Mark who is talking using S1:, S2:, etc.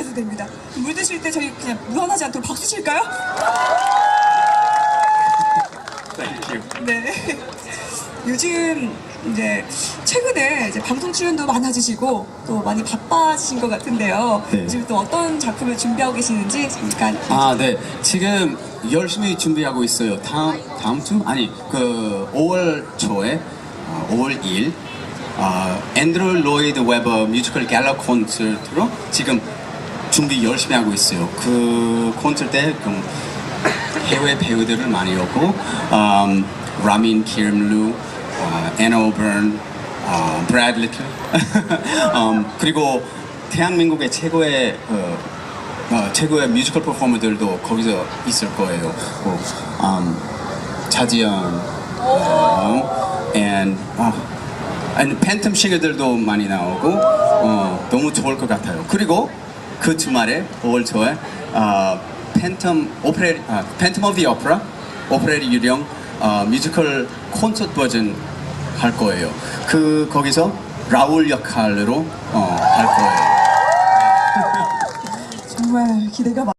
S1: 드셔도 됩니다. 물 드실 때 저희 그냥 무한하지 않도록 박수 칠까요?
S2: Thank you.
S1: 네. 요즘 이제 최근에 이제 방송 출연도 많아지시고 또 많이 바빠지신 것 같은데요.
S2: 네.
S1: 요즘 또 어떤 작품을 준비하고 계시는지 잠깐.
S2: 아, 네. 지금 열심히 준비하고 있어요. 다음 다음 주 아니 그 5월 초에 어, 5월 2일 어, 앤드루 로이드 웨버 뮤지컬 갤러 콘서트로 지금 준비 열심히 하고 있어요. 그 콘서트 때 좀 해외 배우들을 많이 오고 음, 라민 키름루, 어, 앤 오버런, 어, 브래드 리틀 음, 그리고 대한민국의 최고의 어, 어, 최고의 뮤지컬 퍼포머들도 거기서 있을 거예요. 뭐, 음, 차지연, and 팬텀 싱어들도 많이 나오고 어, 너무 좋을 것 같아요. 그리고 그 주말에 5월 초에 어, 팬텀 오페레 아, 팬텀 오브 디 오페라 오페레리 유령 어, 뮤지컬 콘서트 버전 할 거예요. 그 거기서 라울 역할로 어, 할 거예요.
S1: 정말 기대가 많.